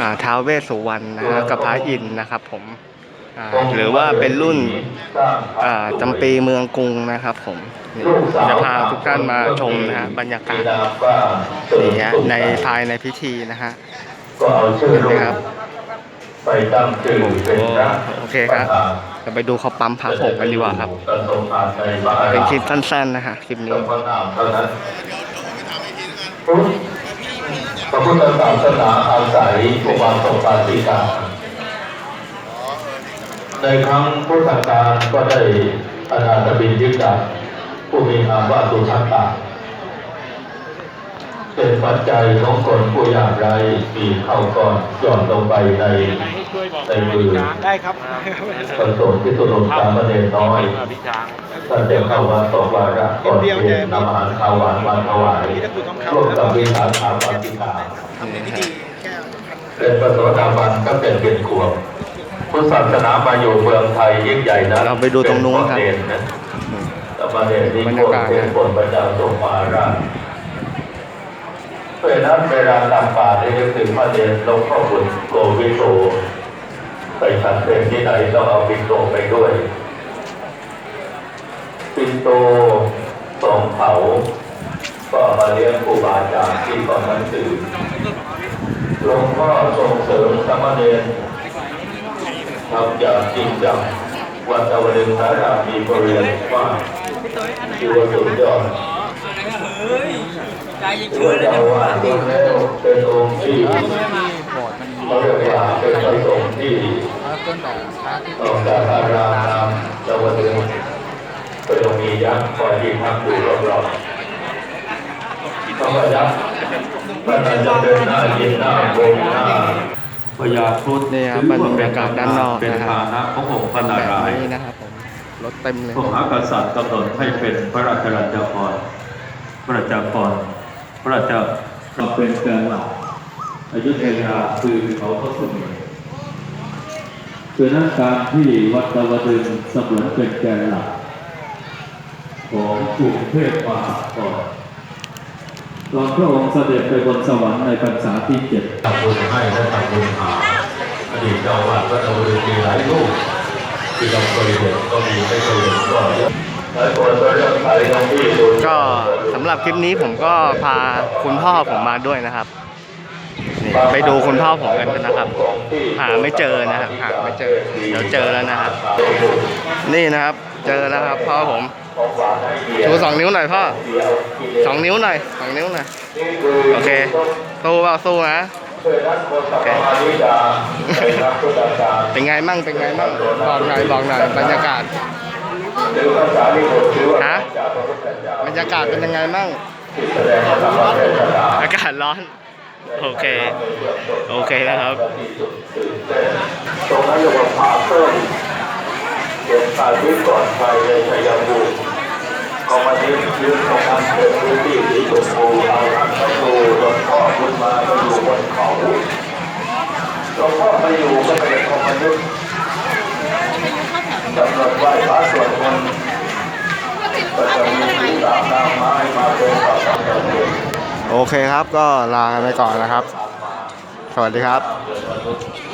อ่าท้าวเวสสุวรรณนะฮะกับพระอินทร์นะครับผมอ่าหรือว่าเป็นรุ่นอ่าจำปีเมืองกรุงนะครับผมนี่จะพาทุกท่านมาชมนะฮะบรรยากาศนี่ฮะในภายในพิธีนะฮะก็เอาชื่อเห็นไหมลูกครับไปตั้งชื่อเป็นพระโอเคครับจะไปดูเขาปั๊มพระผงกันดีกว่าครับกระทรวงการในบ้านเป็นคลิปสั้นๆนะฮะคลิปนี้เจ้า พุทธศาสนาอาศัยอุบาสกปาสิกาในครั้งพุทธกาลก็ได้อนาตบินยึดกับผู้มีนามว่าตุทัตตา เป็นปัจจัยของคนผู้ยากไร้ปีนเข้าก่อนหย่อนลงไปในในมือได้ครับผสมที่ตุลงสามเณรน้อยท่านเด็กเข้าวัดสองวาระก่อนเย็นนำอาหารข้าวหวานมาถวายร่วมกับวิสาขาปาติกาเป็นประสดาบันก็เป็นเป็นขวบพุทธศาสนามาอยู่เมืองไทยยิ่งใหญ่นะเราไปดูตรงนู้นครับเป็นพะเนนะสามเณรนี่บรรโคยาตกาศเป็นคนประจำสงฆ์มหาราชเพื่อ นั้นเวลาทำป่าได้นึกถึงพระเดชหลวงพ่อบุญโกวิโตไปฉันเพลงที่ไหนต้องเอาปินโตไปด้วยปินโตสองเผาก็มาเลี้ยงครูบาอาจารย์ที่ก่อนนังสือหลวงพ่อส่งเสริมสามเณรทำอย่างจริงจังวัดอวดึงสารามมีบริเวณกว้างที่ว่สุดยอด ใจยังชื่อเลยเจ้าว่าเป็นองค์ที่เขาเรียกว่าเป็นพระสงฆ์ที่ต้นขออกจากอารามนามเจ้าวันเดือนเป็นองมียักษ์คอยที่พักอยู่รอบๆเขาก็ยักษ์มันจะเดินหน้ายินหน้าโบกหน้าพญาครุฑเนี่ครับบรรยากาศด้านนอกเป็นนะพารับหนะขององค์พระนารายณ์นะครับผมรถเต็มเลยพระมหากษัตริย์กำหนดให้เป็นพระราชรัญจกรพระราชกร พระราชเราเป็นแกนหลักอยุธยาคือเขาพระสุเมรุคือนั้นการที่วัดตะวันดึงเสมือนเป็นแกนหลักของกรุงเทพมหานครตอนพระองค์เสด็จไปบนสวรรค์ในพรรษาที่เจ็ดทำบุญให้และทำบุญหาอดีตเจ้าอาวาสวัดตะวันดึงมีหลายรูปที่เราเคยเห็นก็มีไม่เคยเห็นก็เยอะหลายคนก็ ก็สำหรับคลิปนี้ผมก็พาคุณพ่อผมมาด้วยนะครับนี่ไปดูคุณพ่อผมกันนะครับ หาไม่เจอนะครับหาไม่เจอเดี๋ยวเจอแล้วนะครับ นี่นะครับ เจอแล้วครับพ่อผมชูสองนิ้วหน่อยพ่อสองนิ้วหน่อยสองนิ้วหน่อยโอเคสู้เปล่าสู้นะเป็นไงมั่งเป็นไงมั่งบอกหน่อยบอกหน่อยบรรยากาศ ฮะบรรยากาศเป็นยังไงมั่งอากาศร้อน โอเค โอเคนะครับตรงนั้นเรียกว่าผาเพิ่มเก็บสารพิษก่อนไปในชัยภูมิก็มาที่ยืนตรงนั้นเป็นพื้นที่สีชมพูเอาท่านพระครูหลวงพ่อบุญมาไปอยู่บนเขาหลวงพ่อไปอยู่ก็เป็นคอมมิวนิสต์กำหนดไหว้พระสวดมนต์ก็จะมีผู้ตามนางไม้มาเป็นพระสังฆเทศ โอเคครับก็ลากันไปก่อนนะครับ สวัสดีครับ